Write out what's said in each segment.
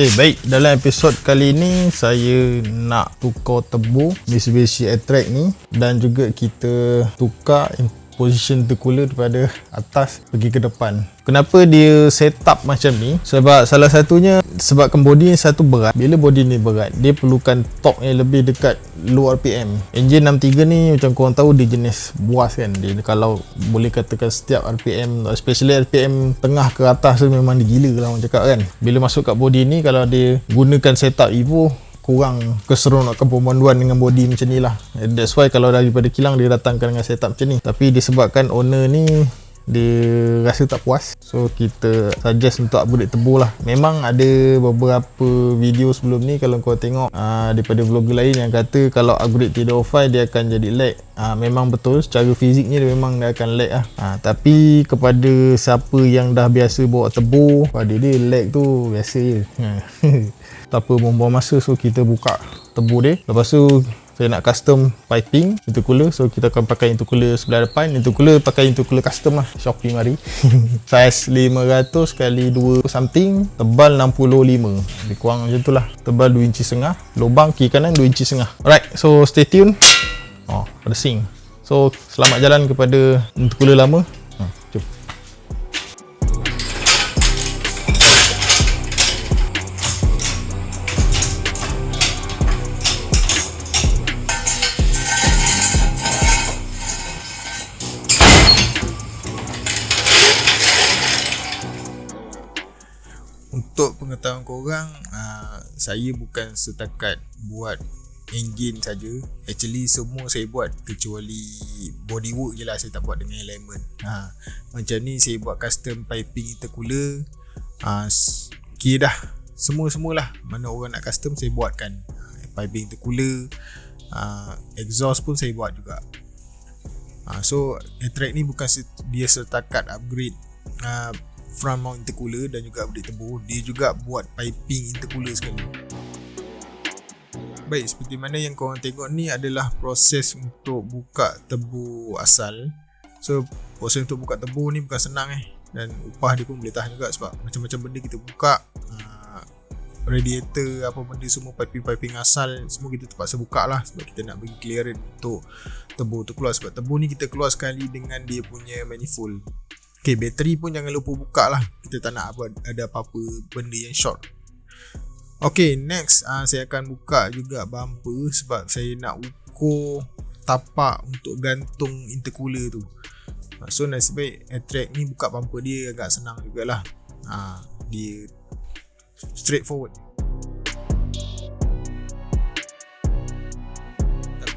Okay, baik. Dalam episod kali ni, saya nak tukar tebu Mitsubishi Airtrack ni dan juga kita tukar position intercooler daripada atas pergi ke depan. Kenapa dia set up macam ni? Sebab salah satunya sebabkan body ni satu berat. Bila body ni berat, dia perlukan torque yang lebih dekat low RPM. Engine 63 ni macam korang tahu dia jenis buas kan. Dia kalau boleh katakan setiap RPM, especially RPM tengah ke atas tu memang dia gila lah orang cakap kan. Bila masuk kat body ni kalau dia gunakan setup Evo kurang keseronokan pemanduan dengan body macam ni lah. That's why kalau daripada kilang dia datangkan dengan setup macam ni. Tapi disebabkan owner ni dia rasa tak puas. So kita suggest untuk upgrade tebu lah. Memang ada beberapa video sebelum ni kalau kau tengok aa, ah, daripada vlogger lain yang kata kalau upgrade T05 dia akan jadi lag. Aa, ah, memang betul secara fiziknya dia memang dia akan lag lah. Aa, tapi kepada siapa yang dah biasa bawa tebu pada dia lag tu biasa je tak apa buang-buang masa. So kita buka tebu dia. Lepas tu saya nak custom piping intercooler. So kita akan pakai intercooler sebelah depan. Intercooler pakai intercooler custom lah. Shopee mari. Size 500 kali 2 something tebal 65 lebih kurang macam tu lah. Tebal 2 inci setengah lubang kiri kanan 2 inci setengah. Alright so stay tune. Oh ada sing. So selamat jalan kepada intercooler lama untuk pengetahuan korang uh, saya bukan setakat buat engine saja. Actually semua saya buat kecuali bodywork je lah saya tak buat dengan element ha, macam ni saya buat custom piping intercooler. Uh, kira dah. Semua-semualah. Mana orang nak custom saya buatkan. Piping intercooler uh, exhaust pun saya buat juga. Uh, so Airtrack ni bukan dia setakat upgrade. Uh, front mount intercooler dan juga update tebu. Dia juga buat piping intercooler sekali. Baik seperti mana yang korang tengok ni adalah proses untuk buka tebu asal. So proses untuk buka tebu ni bukan senang eh. Dan upah dia pun boleh tahan juga sebab macam-macam benda kita buka uh, radiator apa benda semua piping-piping asal semua kita terpaksa buka lah sebab kita nak bagi clearance untuk tebu tu keluar. Sebab tebu ni kita keluar sekali dengan dia punya manifold Okay, bateri pun jangan lupa buka lah. Kita tak nak ada apa-apa benda yang short. Okay, next uh, saya akan buka juga bumper sebab saya nak ukur tapak untuk gantung intercooler tu. Uh, so nasib baik Airtrack ni buka bumper dia agak senang jugalah. Uh, dia straightforward.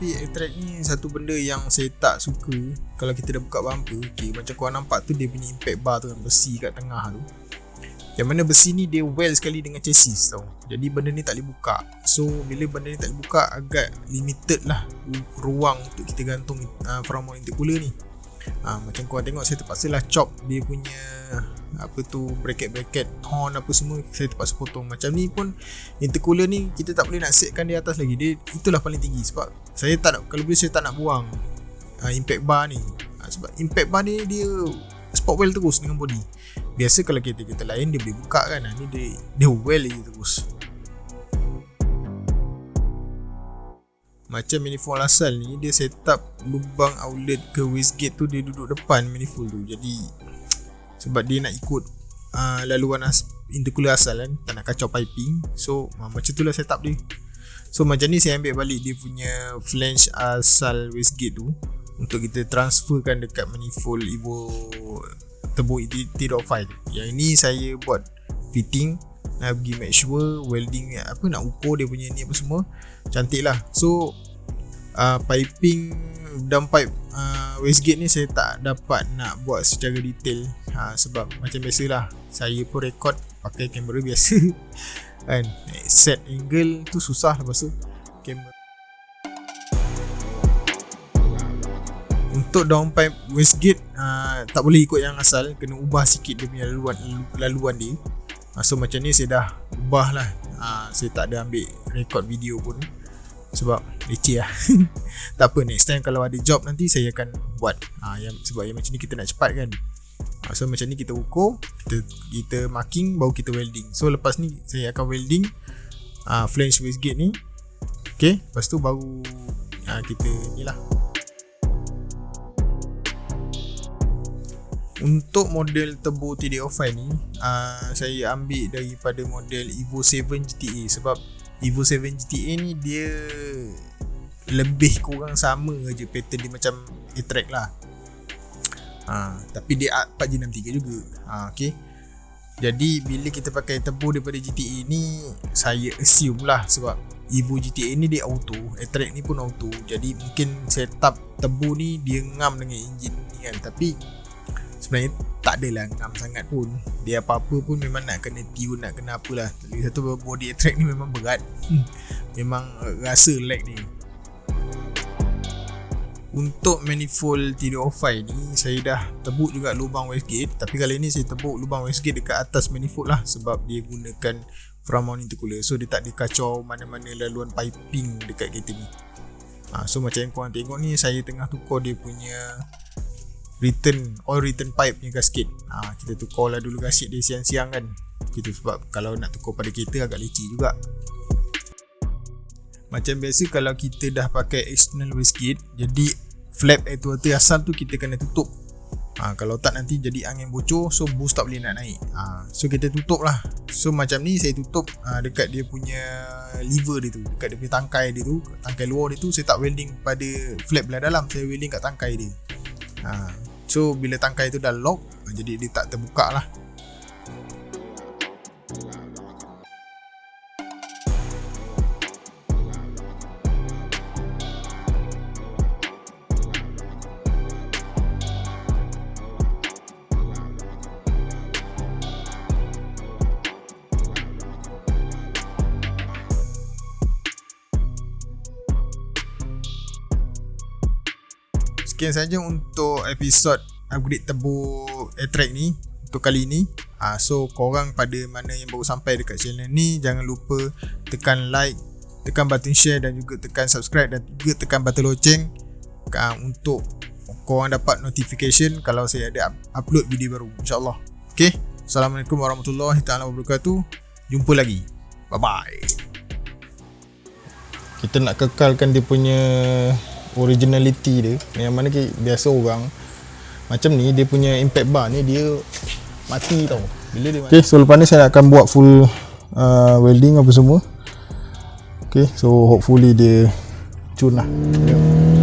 Tapi air ni satu benda yang saya tak suka. Kalau kita dah buka bumper okay, macam korang nampak tu dia punya impact bar tu yang besi kat tengah tu. Yang mana besi ni dia well sekali dengan chassis tau. Jadi benda ni tak boleh buka. So bila benda ni tak boleh buka agak limited lah ruang untuk kita gantung uh, front mount intercooler ni. Ha, macam korang tengok saya terpaksa lah chop dia punya apa tu bracket-bracket horn apa semua saya terpaksa potong. Macam ni pun intercooler ni kita tak boleh nak setkan di atas lagi. Dia itulah paling tinggi sebab saya tak nak kalau boleh saya tak nak buang ha, impact bar ni. Ha, sebab impact bar ni dia spot well terus dengan body. Biasa kalau kita-kita lain dia boleh buka kan. Ha, ni dia, dia well lagi terus. Macam manifold asal ni Dia set up lubang outlet ke wastegate tu Dia duduk depan manifold tu. Jadi Sebab dia nak ikut uh, Laluan as intercooler asal kan Tak nak kacau piping. So uh, macam tu lah set up dia So macam ni saya ambil balik Dia punya flange asal wastegate tu. Untuk kita transferkan dekat manifold Evo Turbo T.5 tu Yang ini saya buat fitting nak pergi make sure welding apa nak ukur dia punya ni apa semua. Cantik lah so uh, piping dan pipe uh, wastegate ni saya tak dapat nak buat secara detail. Uh, sebab macam biasalah saya pun record pakai kamera biasa. Kan? Set angle tu susah lepas tu kamera. Untuk downpipe wastegate uh, tak boleh ikut yang asal kena ubah sikit dia punya laluan laluan dia. Uh, so macam ni saya dah ubah lah uh, saya tak ada ambil record video pun. Sebab leceh lah. Tak apa next time kalau ada job nanti saya akan buat. Uh, yang, sebab yang macam ni kita nak cepat kan. Ha, so macam ni kita ukur kita kita marking baru kita welding. So lepas ni saya akan welding uh, flange wastegate ni. Okay, lepas tu baru uh, kita ni lah. Untuk model turbo TD05 ni uh, Saya ambil daripada model Evo 7 GTA Sebab Evo 7 GTA ni dia Lebih kurang sama je pattern dia macam A-Track lah. Uh, Tapi dia 4G63 juga. Uh, Okay Jadi bila kita pakai turbo daripada GTA ni Saya assume lah sebab Evo GTA ni dia auto A-Track ni pun auto. Jadi mungkin setup turbo ni dia ngam dengan engine ni kan. Tapi sebenarnya tak adalah ngam sangat pun. Dia apa-apa pun memang nak kena tune nak kena apalah. Lagi satu body track ni memang berat. Memang rasa lag ni untuk manifold TD05 ni saya dah tebuk juga lubang wastegate tapi kali ni saya tebuk lubang wastegate dekat atas manifold lah sebab dia gunakan front mount intercooler so dia tak dikacau mana-mana laluan piping dekat kereta ni. Ha, so macam yang korang tengok ni saya tengah tukar dia punya return oil return pipe punya gasket. Ha, kita tukar lah dulu gasket dia siang-siang kan. Gitu sebab kalau nak tukar pada kereta agak leceh juga macam biasa kalau kita dah pakai external wastegate jadi flap actuator asal tu kita kena tutup. Ha, kalau tak nanti jadi angin bocor so boost tak boleh nak naik. Ha, so kita tutup lah. So macam ni saya tutup ha, dekat dia punya lever dia tu dekat dia punya tangkai dia tu tangkai luar dia tu saya tak welding pada flap belah dalam saya welding kat tangkai dia. Ha, So bila tangkai tu dah lock Jadi dia tak terbuka lah Sekian saja untuk episod upgrade turbo A-Track ni untuk kali ni. Uh, so korang pada mana yang baru sampai dekat channel ni jangan lupa tekan like tekan button share dan juga tekan subscribe dan juga tekan button loceng uh, untuk korang dapat notification kalau saya ada upload video baru insyaallah. Okey assalamualaikum warahmatullahi taala wabarakatuh. Jumpa lagi. Bye bye kita nak kekalkan dia punya originality dia. Yang mana biasa orang macam ni dia punya impact bar ni dia mati tau. Bila dia okay, so lepas ni saya akan buat full uh, welding apa semua. Okay, so hopefully dia cun lah. Yeah.